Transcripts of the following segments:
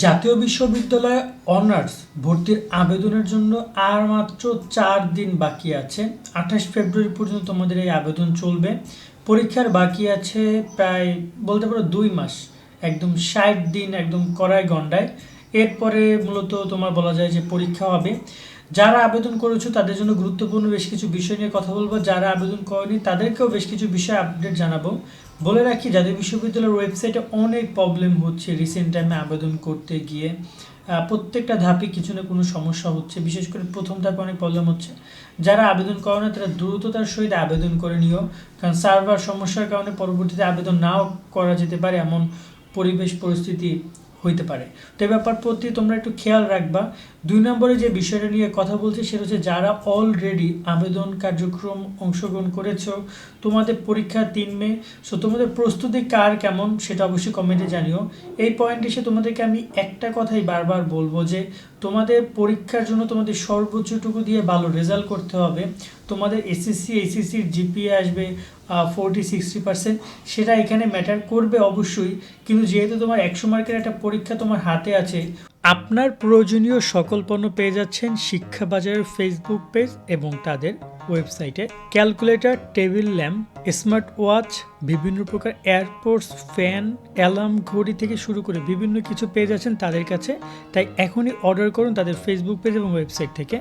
জাতীয় বিশ্ববিদ্যালয়ে অনার্স ভর্তির আবেদনের জন্য আর মাত্র চার দিন বাকি আছে। আঠাশ ফেব্রুয়ারি পর্যন্ত তোমাদের এই আবেদন চলবে। পরীক্ষার বাকি আছে প্রায়, বলতে পারো দুই মাস, একদম ষাট দিন একদম কড়াই গন্ডায় এরপরে মূলত তোমার বলা যায় যে পরীক্ষা হবে। যারা আবেদন করেছ তাদের জন্য গুরুত্বপূর্ণ বেশ কিছু বিষয় নিয়ে কথা বলব। যারা আবেদন করেনি তাদেরকেও বেশ কিছু বিষয় আপডেট জানাব। বলে রাখি, যাদের বিশ্ববিদ্যালয়ের ওয়েবসাইটে অনেক প্রবলেম হচ্ছে রিসেন্ট টাইমে আবেদন করতে গিয়ে প্রত্যেকটা ধাপে কিছু না কোনো সমস্যা হচ্ছে। বিশেষ করে প্রথম ধাপে অনেক প্রবলেম হচ্ছে। যারা আবেদন করে না, তারা দ্রুততার সহিত আবেদন করে নিও। কারণ সার্ভার সমস্যার কারণে পরবর্তীতে আবেদন নাও করা যেতে পারে এমন পরিবেশ, পরিস্থিতি হইতে পারে। তো ব্যাপার প্রতি তোমরা একটু খেয়াল রাখবা। দুই নম্বরে যে বিষয়টা নিয়ে কথা বলছি, সেটা হচ্ছে যারা অলরেডি আবেদন কার্যক্রম অংশগ্রহণ করেছ, তোমাদের পরীক্ষা তিন মে সো তোমাদের প্রস্তুতি কার কেমন সেটা অবশ্যই কমেন্টে জানিও। এই পয়েন্টে এসে তোমাদেরকে আমি একটা কথাই বারবার বলব যে, তোমাদের পরীক্ষার জন্য তোমাদের সর্বোচ্চটুকু দিয়ে ভালো রেজাল্ট করতে হবে। তোমাদের এসএসসি এইচএসসির জিপিএ আসবে ফোরটি সিক্সটি পার্সেন্ট সেটা এখানে ম্যাটার করবে অবশ্যই। কিন্তু যেহেতু তোমার একশো মার্কের একটা পরীক্ষা তোমার হাতে আছে, আপনার প্রয়োজনীয় সকল পণ্য পেয়ে যাচ্ছেন শিক্ষা বাজারের ফেসবুক পেজ এবং তাদের ওয়েবসাইটে calculator table lamp smart watch বিভিন্ন প্রকার এয়ারপোর্টস ফ্যান অ্যালার্ম ঘড়ি থেকে শুরু করে বিভিন্ন কিছু পেয়ে যাচ্ছেন তাদের কাছে। তাই এখনই অর্ডার করুন তাদের ফেসবুক পেজ এবং ওয়েবসাইট থেকে।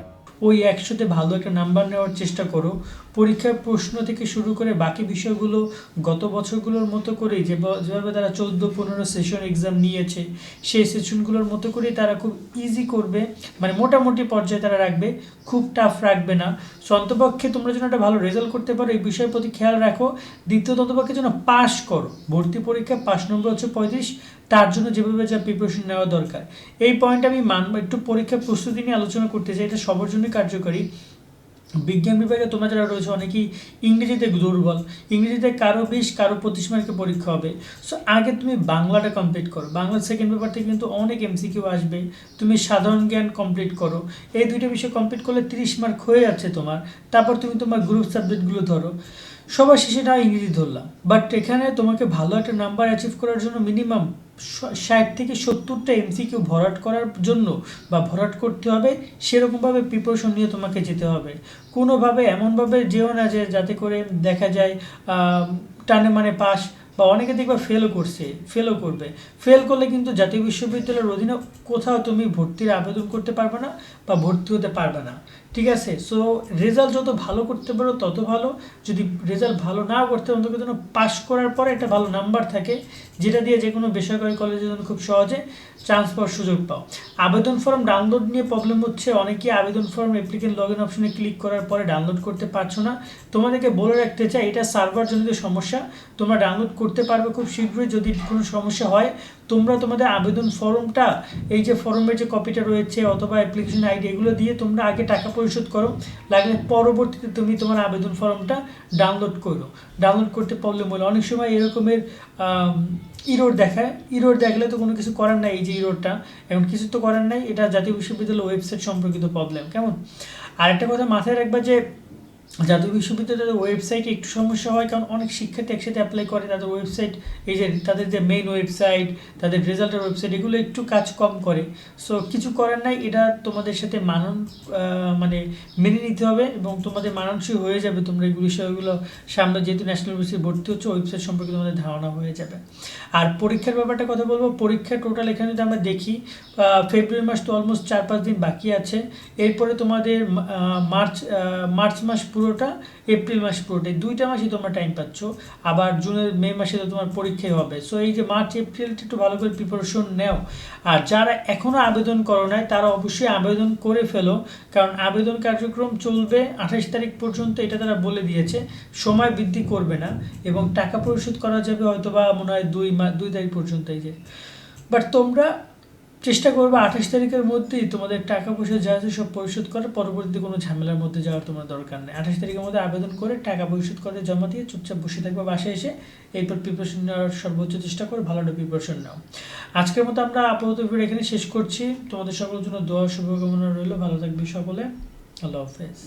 ওই একশোতে ভালো একটা নাম্বার নেওয়ার চেষ্টা করো। পরীক্ষার প্রশ্ন থেকে শুরু করে বাকি বিষয়গুলো গত বছরগুলোর মতো করেই যে যেভাবে তারা চোদ্দ, পনেরো সেশন এক্সাম নিয়েছে, সেই সেশনগুলোর মতো করেই তারা খুব ইজি করবে। মানে মোটামুটি পর্যায়ে তারা রাখবে, খুব টাফ রাখবে না। সো অন্তপক্ষে তোমরা যেন একটা ভালো রেজাল্ট করতে পারো, এই বিষয়ের প্রতি খেয়াল রাখো। দ্বিতীয়ত অন্তপক্ষে যেন পাশ করো। ভর্তি পরীক্ষা পাশ নম্বর হচ্ছে পঁয়ত্রিশ তার জন্য যেভাবে যা প্রিপারেশন নেওয়া দরকার। এই পয়েন্ট আমি মানব একটু পরীক্ষার প্রস্তুতি নিয়ে আলোচনা করতে চাই, এটা সবার জন্যই কার্যকরী। বিজ্ঞান বিভাগে তোমরা যারা রয়েছে, অনেকেই ইংরেজিতে দুর্বল। ইংরেজিতে কারও বিশ, কারও পঁচিশ মার্কের পরীক্ষা হবে। সো আগে তুমি বাংলাটা কমপ্লিট করো। বাংলা সেকেন্ড পেপার থেকে কিন্তু অনেক এমসিকিউ আসবে। তুমি সাধারণ জ্ঞান কমপ্লিট করো। এই দুইটা বিষয় কমপ্লিট করলে তিরিশ মার্ক হয়ে যাচ্ছে তোমার। তারপর তুমি তোমার গ্রুপ সাবজেক্টগুলো ধরো। সবার শেষে না ইংরেজি ধরলাম। বাট এখানে তোমাকে ভালো একটা নাম্বার অ্যাচিভ করার জন্য মিনিমাম ষাট থেকে সত্তরটা এমসিকিউ ভরাট করার জন্য বা ভরাট করতে হবে, সেরকমভাবে প্রিপারেশন নিয়ে তোমাকে যেতে হবে। কোনোভাবে, এমনভাবে যেও না যে যাতে করে দেখা যায় টানে মানে পাস বা অনেকে দেখবা ফেলও করছে ফেলও করবে। ফেল করলে কিন্তু জাতীয় বিশ্ববিদ্যালয়ের অধীনে কোথাও তুমি ভর্তির আবেদন করতে পারবে না বা ভর্তি হতে পারবে না। ঠিক আছে? সো রেজাল্ট যত ভালো করতে পারো, তত ভালো। যদি রেজাল্ট ভালো না করতে অন্তত যেন পাস করার পরে একটা ভালো নাম্বার থাকে, যেটা দিয়ে যে কোনো বেসরকারি কলেজে যেন খুব সহজে চান্স পাওয়ার সুযোগ পাও। আবেদন ফর্ম ডাউনলোড নিয়ে প্রবলেম হচ্ছে। অনেকেই আবেদন ফর্ম অ্যাপ্লিকেন্ট লগ ইন অপশনে ক্লিক করার পরে ডাউনলোড করতে পারছ না। তোমাদেরকে বলে রাখতে চাই, এটা সার্ভার জনিত সমস্যা। তোমরা ডাউনলোড করতে পারবে খুব শীঘ্রই। যদি কোনো সমস্যা হয়, তোমরা তোমাদের আবেদন ফর্মটা এই যে ফর্মের যে কপিটা রয়েছে, অথবা অ্যাপ্লিকেশন আইডি এগুলো দিয়ে তোমরা আগে টাকা পরিশোধ করো। লাগলে পরবর্তীতে তুমি তোমার আবেদন ফর্মটা ডাউনলোড করো। ডাউনলোড করতে প্রবলেম হলো। অনেক সময় এরকমের ইরোড দেখায়। ইরোড দেখলে তো কোনো কিছু করার নাই এই যে ইরোডটা এমন কিছু তো করার নাই। এটা জাতীয় বিশ্ববিদ্যালয় ওয়েবসাইট সম্পর্কিত প্রবলেম কেমন? আরেকটা কথা মাথায় রাখবা যে জাতীয় বিশ্ববিদ্যালয়ের ওয়েবসাইটে একটু সমস্যা হয়, কারণ অনেক শিক্ষার্থী একসাথে অ্যাপ্লাই করে, তাদের ওয়েবসাইট এই যে তাদের যে মেইন ওয়েবসাইট তাদের রেজাল্টের ওয়েবসাইট এগুলো একটু কাজ কম করে। সো কিছু করার নাই, এটা তোমাদের সাথে মানন মানে মেনে নিতে হবে এবং তোমাদের মানানসই হয়ে যাবে, তোমরা এই বিষয়গুলো সামনে যেহেতু ন্যাশনাল ইউনিভার্সিটি ভর্তি হচ্ছে ওয়েবসাইট সম্পর্কে তোমাদের ধারণা হয়ে যাবে। আর পরীক্ষার ব্যাপারটা কথা বলব পরীক্ষা টোটাল এখানে যদি আমরা দেখি ফেব্রুয়ারি মাস তো অলমোস্ট চার পাঁচ দিন বাকি আছে। এরপরে তোমাদের মার্চ মার্চ মাস পুরোটা, এপ্রিল মাস পুরোটা। এই দুইটা মাসই তোমরা টাইম পাচ্ছ। আবার জুনের, মে মাসে তো তোমার পরীক্ষাই হবে। সো এই যে মার্চ এপ্রিলটা একটু ভালো করে প্রিপারেশন নেও। আর যারা এখনও আবেদন করো নাই, তারা অবশ্যই আবেদন করে ফেলো। কারণ আবেদন কার্যক্রম চলবে আঠাশ তারিখ পর্যন্ত, এটা তারা বলে দিয়েছে। সময় বৃদ্ধি করবে না এবং টাকা পরিশোধ করা যাবে হয়তো বা মনে হয় দুই মা, দুই তারিখ পর্যন্ত এই যে। বাট তোমরা চেষ্টা করবে আঠাশ তারিখের মধ্যেই তোমাদের টাকা পয়সা যা আছে সব পরিশোধ করে পরবর্তীতে কোনো ঝামেলার মধ্যে যাওয়ার তোমার দরকার নেই। আঠাশ তারিখের মধ্যে আবেদন করে টাকা পরিশোধ করে জমা দিয়ে চুপচাপ বসে থাকবে বাসায় এসে, এরপর প্রিপারেশন নেওয়ার সর্বোচ্চ চেষ্টা করে, ভালো একটা প্রিপারেশন নাও। আজকের মতো আমরা আপাতত ভিডিও এখানে শেষ করছি। তোমাদের সকলের জন্য দোয়া শুভকামনা রইল, ভালো থাকবে সকলে। আল্লাহ হাফেজ।